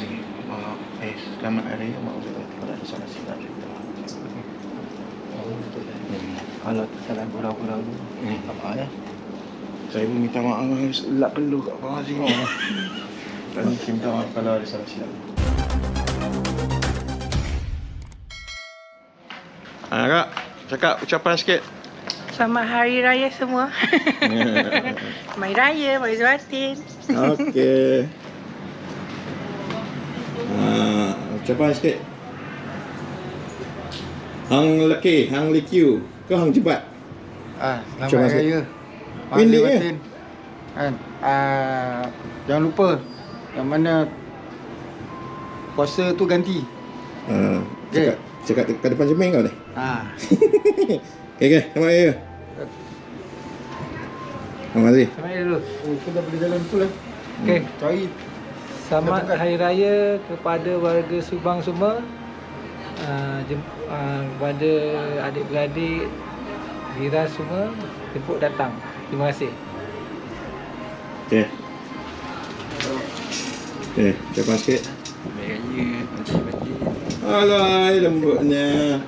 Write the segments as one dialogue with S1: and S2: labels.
S1: Maaf, eh, selamat hari raya maaf saya kalau ada salah silap.
S2: Oh, betul. Kalau salah gurau-gurau tu.
S1: Apa ya? Saya pun minta maaf lap perlu kat bawah sini. Dan saya minta maaf kalau ada salah silap. Ah, Kak, cakap ucapan sikit.
S3: Selamat Hari Raya semua. Mai Raya, Mai Zuatin.
S1: Okey. Ah, ucapan sikit. Hang leki, hang likiu, ke hang jebat.
S2: Ah,
S1: Terima
S2: selamat
S1: kasih.
S2: raya.
S1: Pendek,
S2: Mahal
S1: eh?
S2: batin. Kan? Ah, jangan lupa yang mana puasa tu ganti.
S1: Ah, cakap, cakap kat depan cermin kau ni.
S2: Ah.
S1: Okey, okey, selamat raya. Terima kasih.
S2: Selamat raya dulu. Oh, tu dah boleh jalan betul lah. Okey, cari.
S4: Selamat
S2: Katakan.
S4: Hari Raya kepada warga Subang semua. Uh, jem, uh, kepada adik-beradik Hira semua jemput datang. Terima kasih.
S1: Okey. Okey, ucapan sikit. Alai, lembutnya.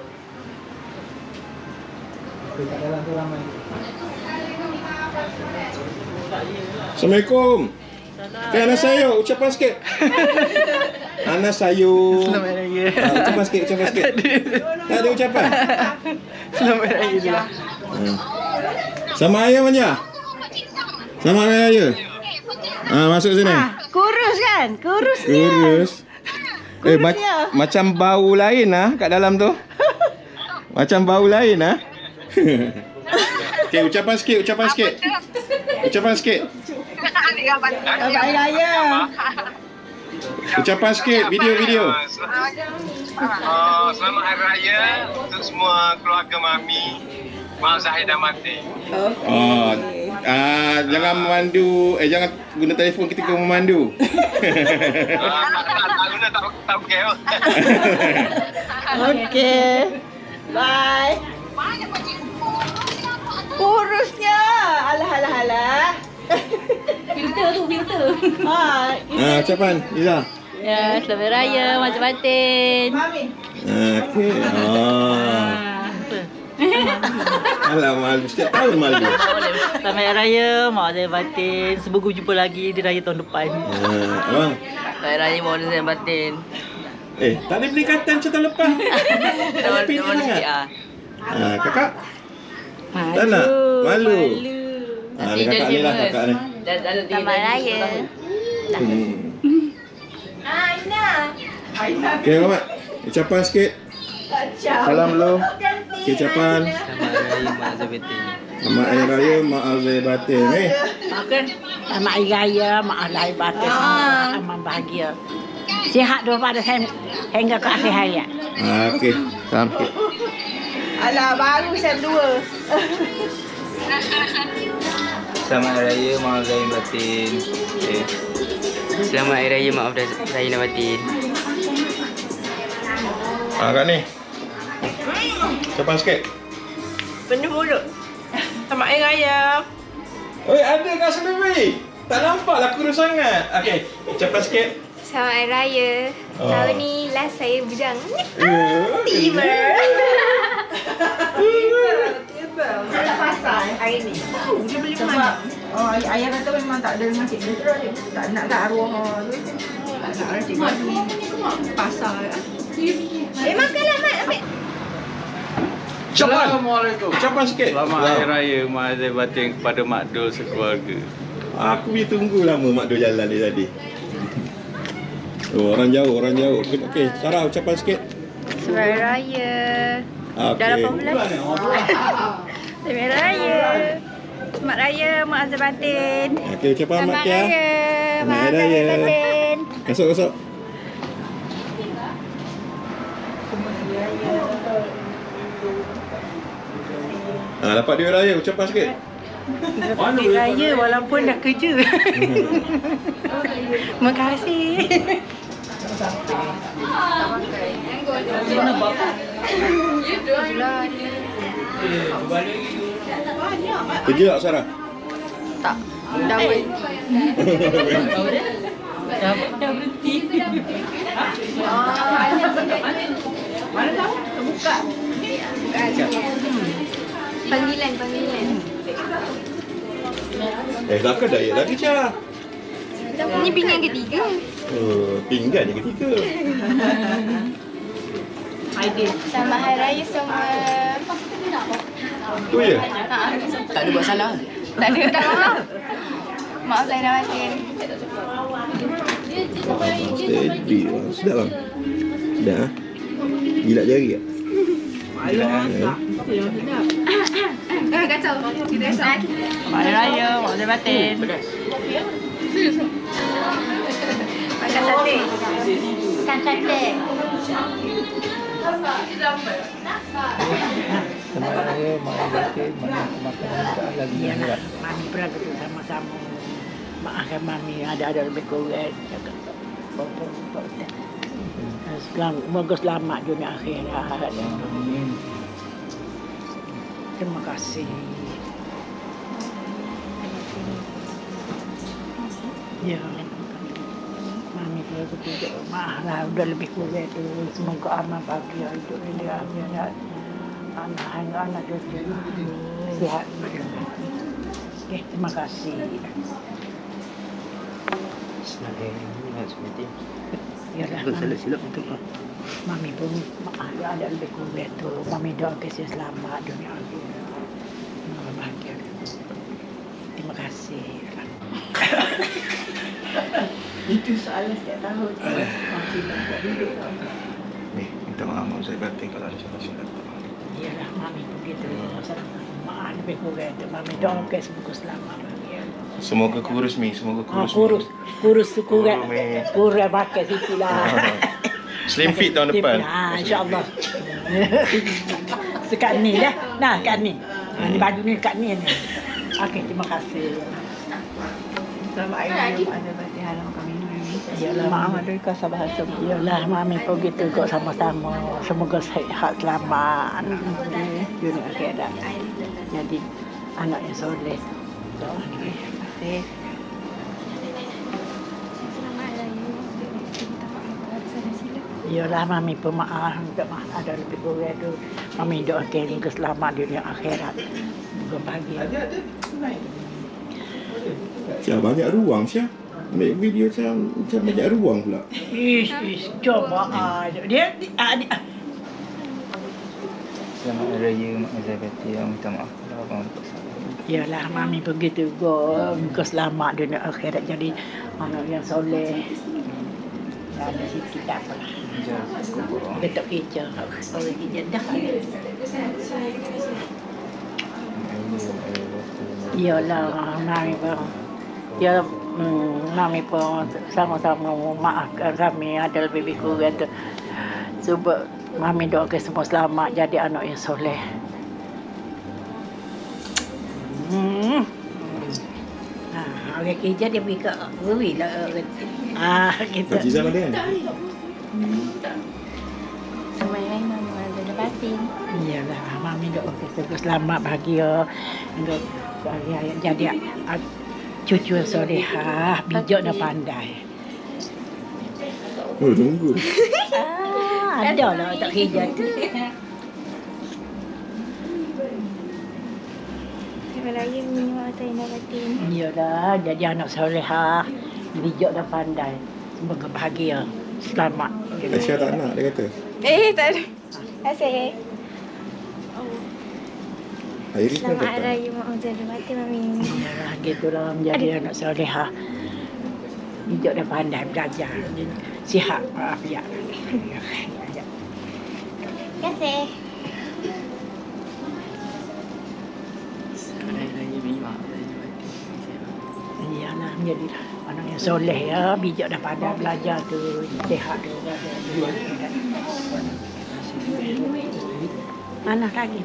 S1: Assalamualaikum. Okay, anak saya, ucapan sikit. anak saya.
S3: Selamat Raya.
S1: Ah, ucapan sikit, ucapan sikit. Tak ada ucapan.
S3: Selamat Raya je lah.
S1: Hmm. Sama ayah manja. Sama ayah raya. Ah, masuk sini.
S3: Ah, kurus kan? Kurus dia.
S1: Kurus. Eh, ma-
S3: Kurusnya.
S1: macam bau lain ah kat dalam tu. macam bau lain ah. Okey, ucapan sikit, ucapan sikit. Ucapan sikit.
S3: Selamat Hari Raya.
S1: Ucapan sikit, video-video.
S5: Oh, selamat Hari Raya untuk semua keluarga Mami. Mak Zahid dan Mati.
S1: Oh, ah, jangan memandu, eh jangan guna telefon ketika memandu.
S5: Ah, tak, tak, tak guna, tak, tak pakai. oh.
S3: Okey. Bye. Kurusnya. Alah alah alah.
S6: Filter tu, filter.
S3: Ah,
S1: ah, ucapan, Iza.
S6: Ya, selamat raya, macam batin.
S3: Mami.
S1: Ah, okey. Ah. Alah malu, setiap tahun malu.
S7: Selamat Raya, Mak Zai Batin. Semoga jumpa lagi di Raya tahun depan.
S1: Ah, abang.
S7: Selamat Raya, Mak Zai Batin.
S1: Eh, tak ada peningkatan macam tahun lepas. Tak ada
S7: ah.
S1: Ah, kakak? Tak nak? Malu. Ah, ni kakak ni lah, kakak ni.
S6: Selamat raya.
S1: Hmm.
S3: Ah, Ina.
S1: Okey, Muhammad. Ucapan sikit. Salam dulu. Okey, ucapan.
S4: Selamat Raya Mak Zabetin.
S1: Selamat Hari Raya, Mak Alzai Batin. Eh.
S7: Selamat Hari Raya, Mak Zai Batin.
S3: Ah.
S7: Aman bahagia. Sihat daripada saya hingga ke akhir hayat.
S1: ah, okey. Salam sikit.
S3: Alah, baru saya berdua.
S4: Selamat Hari Raya Mak Zain Batin. Okay. Selamat Hari Raya Mak Zain Batin.
S1: Ah, kat ni. Ucapan sikit.
S3: Penuh mulut. Selamat Hari Raya.
S1: Oi, ada kat sendiri. Tak nampak lah kurus sangat. Okey, ucapan sikit.
S6: Selamat Hari Raya.
S1: Oh.
S6: Tahun ni last saya bujang.
S3: Tiba. Tak ada pasal hari ni. Dia beli mana? Oh, ay- ayah kata memang tak ada dengan cikgu terus dia. Tak nak kat arwah tu. Tak nak ada cikgu. Pasal. Eh, makanlah, Mat. Ambil.
S1: Ucapan.
S4: Assalamualaikum.
S1: Ucapan sikit.
S4: Selamat Hari Raya Mak Zai Batin kepada Mak Dul sekeluarga.
S1: Aku punya tunggu lama Mak Dul jalan dia tadi. Oh, orang jauh, orang jauh. Okey, Sarah ucapan sikit.
S6: Selamat Hari Raya.
S1: Ah,
S6: Dah
S1: Okey.
S6: 18. Selamat Raya. Selamat Raya Mak Azhar Batin.
S1: Okey, ucapan Mak
S6: Selamat
S1: Kia.
S6: Raya
S1: Selamat
S6: Mak
S1: Hari
S6: Azhar
S1: Raya.
S6: Batin.
S1: Masuk, masuk. Ah, dapat duit raya, ucapan sikit.
S3: Hari Raya walaupun dah kerja. Terima kasih.
S1: Kerja tak Sarah?
S6: Tak. Dah berhenti. Dah berhenti.
S3: Mana tahu? Terbuka.
S6: Panggilan, panggilan.
S1: Eh, takkan diet lagi, Cah?
S6: Ini pinggan ketiga.
S1: Oh, pinggan je ketiga.
S3: Aidil.
S6: Selamat Hari Raya semua.
S1: Tu je?
S6: Ha.
S3: Tak ada buat salah.
S6: Tak ada, tak maaf. Maaf saya dah.
S1: Steady lah. Sedap bang? Sedap ah. Jilat jari tak?
S3: Ayah. Sedap.
S6: Eh, kacau. Kita esok.
S3: Hari Raya, Mak Zai Batin.
S6: Makan sate. Makan sate.
S4: Selamat Raya, Mak Batin, Mak Makan Makan lagi
S8: Ya,
S4: yang berat.
S8: Mami pernah duduk sama-sama. Maafkan Mami ada-ada lebih kurang. Cakap, apa, apa, apa. Selam, moga selamat dunia akhirat. Terima kasih. Ya. Mami pernah duduk. Maaflah, udah lebih kurang tu. Semoga aman bahagia hidup ini akhirat. Anak-anak anak cucu sihat. Okey, terima kasih. Yalah, Mami.
S7: silap betul.
S8: Mami pun ya ada lebih kurang tu. Mami doa kasih selamat dunia akhirat. Semoga bahagia. Terima kasih.
S3: Itu soalan setiap tahun.
S1: Ni, minta maaf Mak Zai Batin kalau ada salah silap.
S8: Yalah, Mami pun gitu. Maaf lebih kurang tu. Mami doa kasih semoga selamat bahagia.
S1: Semoga kurus Mi, semoga
S8: Ah,
S1: kurus. Mi.
S8: kurus, kurus tu kurang. Kurang pakai situ lah.
S1: Slim fit tahun depan.
S8: Ah, insyaAllah. Sekat ni dah. Nah, kat ni. Ha, ni baju ni kat ni. ni. Okey, terima kasih.
S3: Selamat Hari Raya, Mak Zai Batin. Halang kami
S8: Yalah,
S3: Maaf ada kasar bahasa.
S8: Yalah, mami pun gitu kok sama-sama. Semoga sehat selamat. Dunia akhirat. Jadi, anak yang soleh. Terima kasih. Yalah, mami pun maaf. Minta maaf ada lebih kurang tu. Mami doakan selamat dunia akhirat. Semoga bahagia.
S1: Syah banyak ruang Syah. Ambil video macam macam banyak ruang pula.
S8: Ish, ish, coba aja. Dia, dia, ah, dia
S7: Selamat Hari Raya Mak Zai Batin. Minta maaf kalau abang tak salah.
S8: Yalah, mami begitu go. Muka selamat dunia akhirat jadi anak yang soleh. Ya, ada sikit tak apalah.
S7: Jar, kubur.
S8: Betul kerja. Orang kerja dah. Yalah, mami pun. Ya, hmm, mami pun sama-sama maafkan kami ada lebih kurang tu. Sebab mami doakan semua selamat jadi anak yang soleh. Hmm. Ah, orang kerja dia pergi ke Buri lah. Ah, gitu.
S1: Haji Zam ada kan?
S6: Selamat Hari Raya, Mama Zai Batin.
S8: Iyalah, mami doakan semua selamat bahagia. Untuk bahagia jadi ah, cucu yang solehah, bijak dan pandai.
S1: Oh, tunggu.
S8: Ah, ada lah tak kerja tu.
S6: Raya, Mama Zai Batin.
S8: Iyalah, jadi anak solehah, bijak dan pandai. Semoga bahagia. Selamat.
S1: Aisyah tak nak dia kata.
S6: Eh, tak ada. Terima
S1: pun
S6: Selamat Hari. Raya, Mak Zai Batin, Mami.
S8: Iyalah, gitulah menjadi anak solehah. Bijak dan pandai belajar. Sihat, afiat.
S6: Terima kasih.
S7: Batin.
S8: Iyalah menjadi anak yang soleh ya, bijak dan pandai belajar tu, sihat tu. Mana lagi?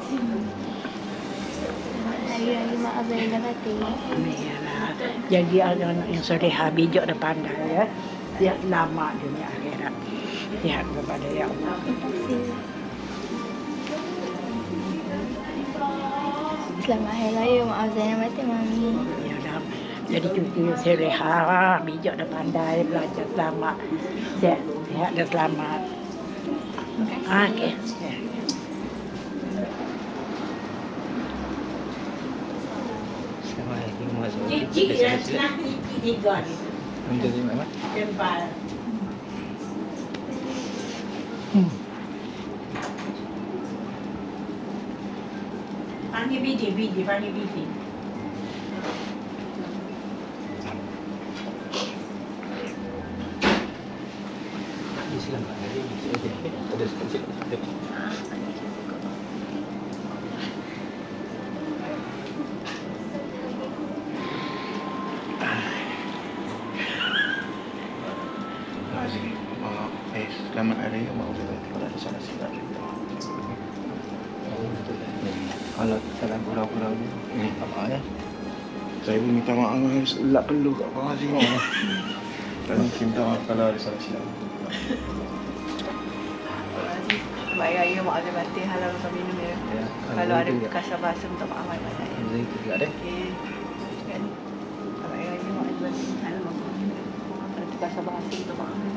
S8: Jadi anak yang soleh, bijak dan pandai ya. Sihat lama dunia akhirat. Sihat kepada ya Allah.
S6: Selamat Hari Raya, Mak Zai Batin, Mami.
S8: Iyalah. jadi cuti serehat, bijak dan pandai, belajar selamat, sihat, sihat dan selamat. Ah, okey.
S6: Selamat
S8: senang cicik tiga ni.
S6: Terima kasih.
S8: Jempal. Panggil biji, biji, panggil biji.
S9: Lap perlu kat Abang Azim. Dan minta maaf kalau ada salah silap.
S10: Baik raya mak ada batin halal minum ya.
S6: Ya
S10: Kalau ada kasar bahasa minta maaf banyak-banyak. ya.
S6: Zai tu juga deh
S10: Okey. Kan? Baik raya mak ada batin halal minum. Kalau ada kasar bahasa minta maaf.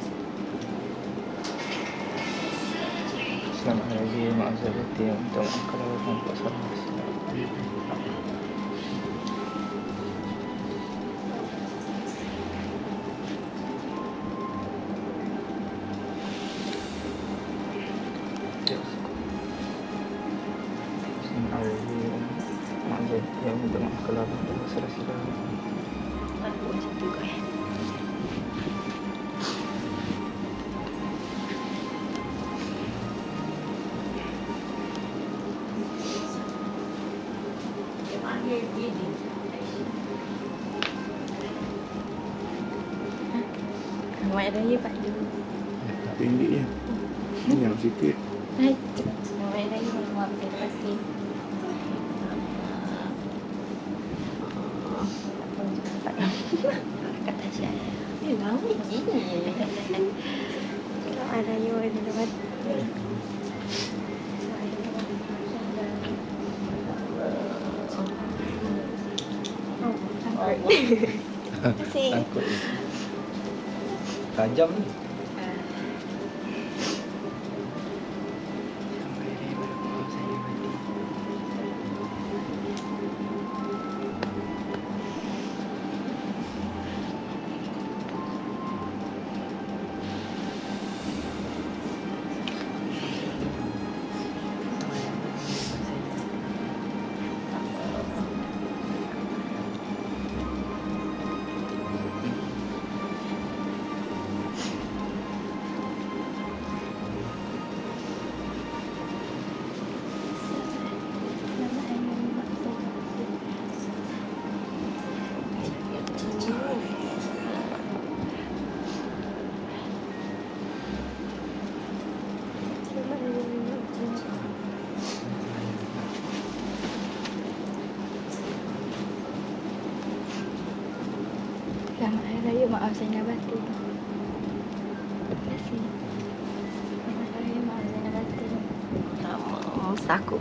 S6: raya
S3: Pak Ju.
S9: Pendek je. Ini yang sikit.
S3: Hai. Selamat raya Mak Terima kasih. Kata Syah. Eh, lama gini. Selamat raya Terima kasih. Oh,
S6: Tajam ni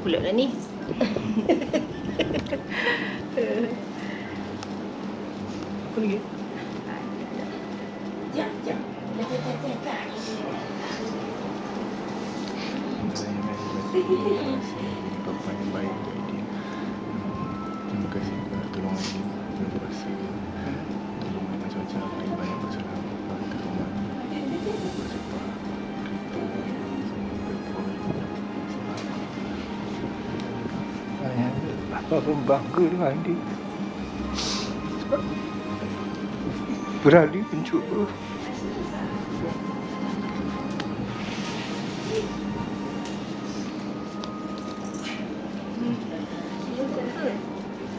S10: pula lah ni. Apa lagi?
S9: Terima kasih yang baik Aidil Hmm, Terima kasih kerana tolong Aidil Terima kasih Tolong macam-macam Aidil banyak
S6: Pun bangga dengan dia Berani mencuba
S11: ke?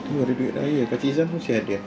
S12: Tu ada duit raya. Kak Cik Zam mesti ada.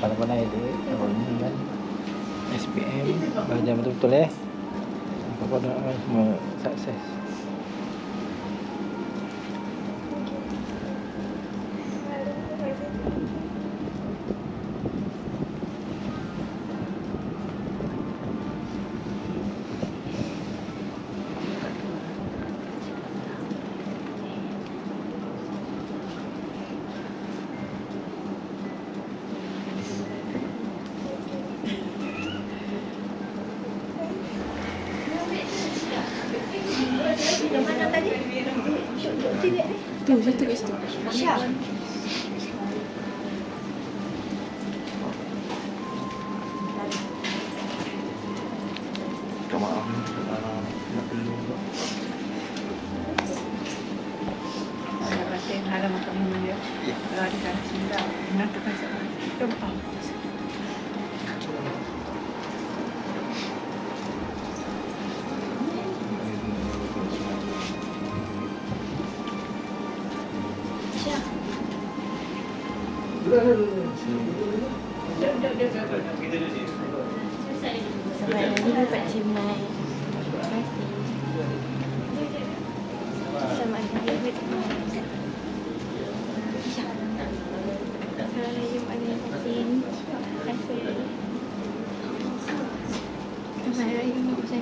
S4: Pandai-pandai dia Kalau ni kan. SPM Belajar betul-betul eh. Apa semua sukses
S6: Tu, situ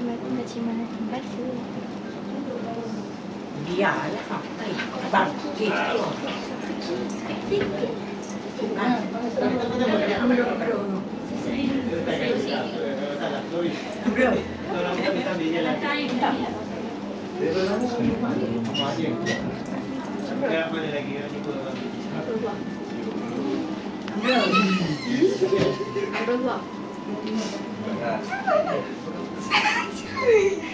S6: Pak Cimai. Terima kasih.
S10: Dia lah. Abang.
S6: Abang.
S12: Sama Sí.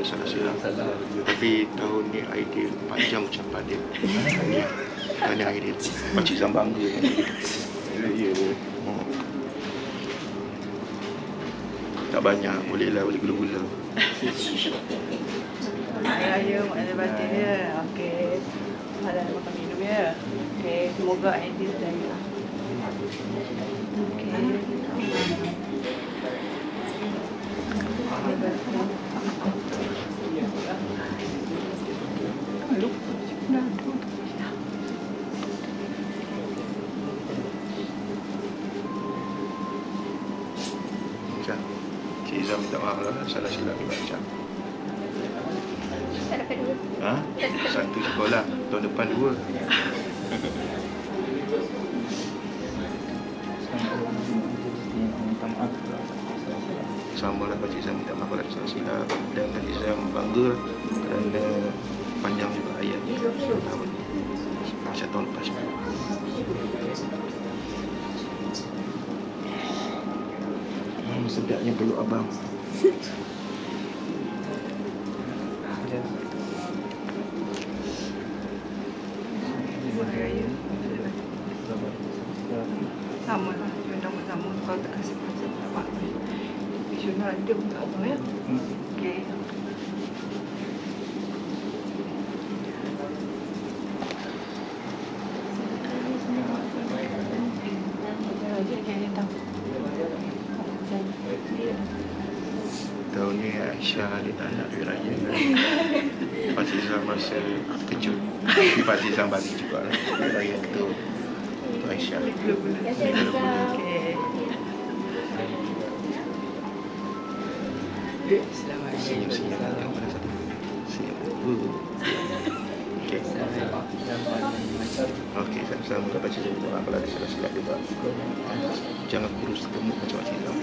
S12: lah ada salah silap Tapi tahun ni idea panjang macam pada Pak Cik Zam bangga dengan dia Hmm. Tak banyak, boleh lah, boleh gula-gula
S10: Hari Raya Mak Zai Batin dia. Okey. Halam makan minum ya. Okey. Semoga Aidil dan Okey.
S12: Macam Cik Zam minta maaf lah salah silap juga macam
S6: Tak dapat dua.
S12: Ha? Satu sekolah, tahun depan dua sama lah Pak Cik Zam minta maaf kalau salah silap dan Pak Cik Zam bangga kerana panjang juga ayat ni tahun ni macam tahun lepas hmm, sedapnya peluk abang.
S3: Sama lah, jurnal sama Kalau tak kasih pelajaran tak apa Jurnal dia untuk apa ya?
S1: Okay Aisyah dia tak nak duit raya kan. Pakcik Zam rasa kejut. Tapi Pakcik Zam bagi juga lah. Duit raya tu. Untuk Aisyah.
S3: Selamat
S1: Senyum-senyum. Yang mana satu? Senyum. Okey. Okey, sama-sama kat Pakcik Zam. Minta maaf kalau ada salah-salah juga. Jangan kurus gemuk macam Pakcik Zam.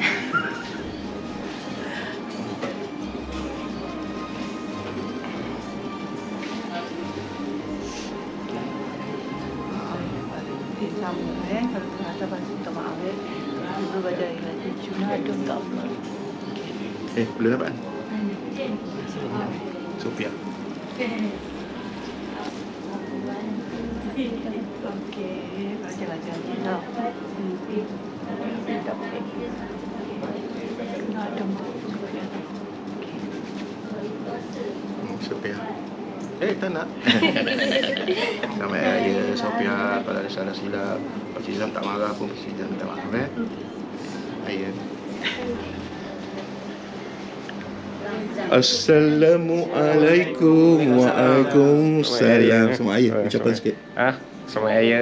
S8: Tak apa.
S1: Eh, boleh dapat? Sophia.
S8: Okey, tak. Ada
S1: Hmm, Sophia. Eh, tak nak. Selamat Hari Raya Sophia. Kalau ada salah silap, Pakcik Zam tak marah pun Pakcik Zam minta maaf eh. Ayah. Assalamualaikum Waalaikumsalam Sama ayah ucapan sikit
S13: Ah, selamat raya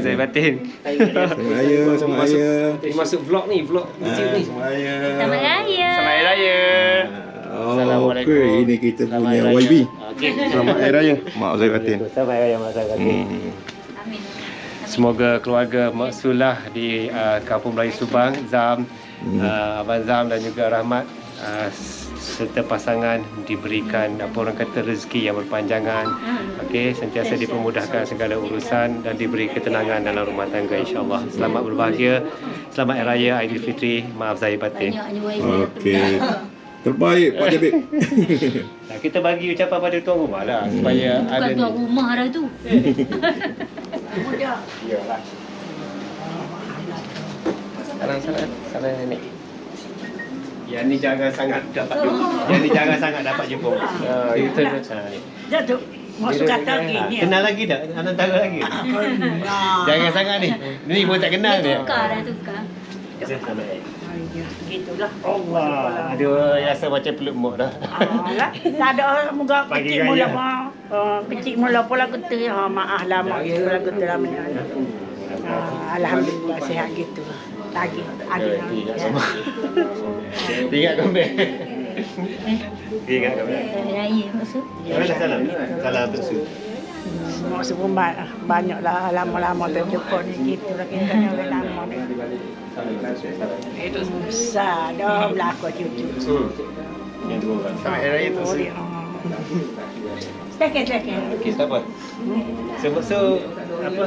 S13: Zaibatin.
S1: Sama ayah Sama ayah
S13: Ini masuk vlog ni, vlog YouTube ni.
S1: Sama ayah
S6: Selamat Raya.
S13: Selamat hari raya.
S1: Oh, okay. Ini kita punya YB
S13: Okey.
S1: Selamat Hari Raya Mak Zaibatin
S13: Selamat hari raya Mak Zaibatin.
S1: hmm.
S6: Amin.
S13: Semoga keluarga Maksulah di uh, Kampung Melayu Subang, Zam,
S1: Hmm.
S13: uh, Abang Zam dan juga Rahmat uh, serta pasangan diberikan apa orang kata rezeki yang berpanjangan. Okey, sentiasa dipermudahkan segala urusan dan diberi ketenangan dalam rumah tangga insya-Allah. Selamat berbahagia. Selamat Hari Raya Aidilfitri. Maaf zahir batin.
S1: Okey Terbaik Pak Jabir
S13: Nah, kita bagi ucapan pada tuan rumah lah supaya
S6: Bukan
S13: ada
S6: tuan rumah dah tu.
S13: Iyalah. Salam salam salam nenek. Yang ni jangan sangat dapat jumpa. Yang ni jangan sangat dapat jumpa. Ah, itu ha, ni.
S8: Jatuh. Masuk kata
S13: ah,
S8: gini.
S13: Kenal lagi tak? Antara lagi. Jangan sangat ni. Ni pun tak kenal dia.
S6: Tukar dah tukar.
S8: Gitulah.
S13: Allah. Ada rasa macam peluk mak dah.
S8: Alah, tak ada orang muka kecil mula mah. Uh, kecil mula pula kata ha maaf lah mak pula kata lah. Ah, Alhamdulillah sihat gitu Lagi ada
S13: Eh,
S8: yang
S13: Ingat sama. Ingat kembali. Ingat kembali.
S6: Hari Raya maksud.
S13: Salam? Salam Su.
S8: Semua semua ba- banyak lah lama-lama terjumpa ni gitu lah kita ni orang lama ni. Itu besar dah berlaku cucu.
S13: Hmm. Yang dua orang. Sampai hari raya tu Su.
S8: Sedikit sedikit.
S13: Okey, tak apa. So, so apa?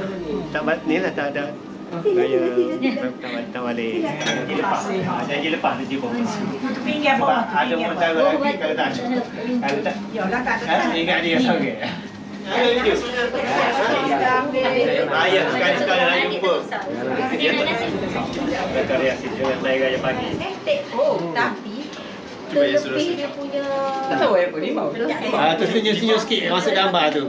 S13: Tak ni lah tak ada gaya tak, balik- tak. Janji lepas. Ah, Janji lepas dia jumpa.
S8: Pinggir
S13: Sebab
S8: bawah.
S13: ada
S8: Pinggir
S13: orang
S8: bawah.
S13: lagi kalau tak kalau tak
S8: Yalah tak
S13: ha, ingat dia sangat. Video. Ayah sekali-sekali nak jumpa. Dia tu. Kata dia asyik dengan saya gaya pagi.
S6: Oh, tapi terlebih dia punya
S3: Tak tahu apa ni mau.
S13: Ah tu senyum-senyum sikit masuk gambar tu.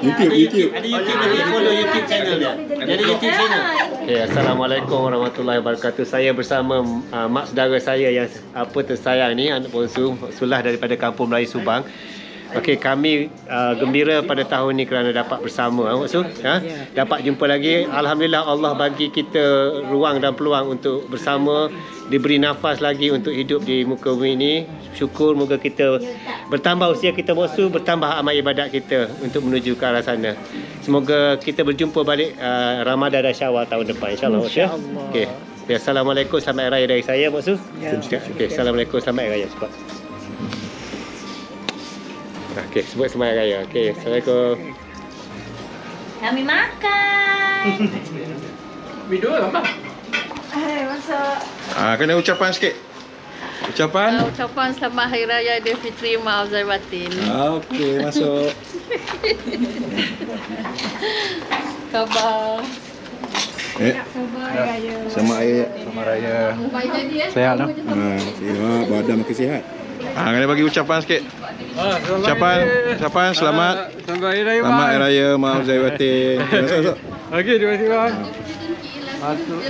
S1: YouTube YouTube
S13: Ada YouTube nanti follow YouTube channel dia. Dia ada YouTube channel. Okay, Assalamualaikum warahmatullahi wabarakatuh. Saya bersama uh, mak saudara saya yang apa tersayang ni anak bongsu Sulah daripada Kampung Melayu Subang. Okey, kami uh, gembira pada tahun ni kerana dapat bersama ha, Mak Su. Ha? Dapat jumpa lagi. Alhamdulillah Allah bagi kita ruang dan peluang untuk bersama diberi nafas lagi untuk hidup di muka bumi ini. Syukur moga kita bertambah usia kita Mak Su, bertambah amal ibadat kita untuk menuju ke arah sana. Semoga kita berjumpa balik uh, Ramadan dan Syawal tahun depan insya-Allah. Mak Su, ya? Okey. Okay, Assalamualaikum selamat hari raya dari saya Mak Su. Okey, Assalamualaikum selamat hari raya cepat. Okey, sebut selamat hari raya. Okey, Assalamualaikum.
S6: kami makan.
S3: Video apa?
S6: Hai, masuk.
S1: Ah, kena ucapan sikit. Ucapan.
S14: Uh, ucapan selamat Hari Raya Aidilfitri maaf zahir batin.
S1: Ah, Okey, masuk.
S14: khabar?
S15: Eh,
S14: Khabar Hari Raya.
S15: selamat raya.
S1: Selamat raya.
S14: Baik jadi ya.
S1: Sehat lah.
S15: Ha, sihat, badan makin sihat.
S1: Ah, kena bagi ucapan sikit.
S2: Ah,
S1: Ucapan, ucapan selamat.
S2: Selamat Hari Raya,
S1: Selamat Hari Raya, maaf masuk.
S2: Okey, terima kasih bang. Masuk.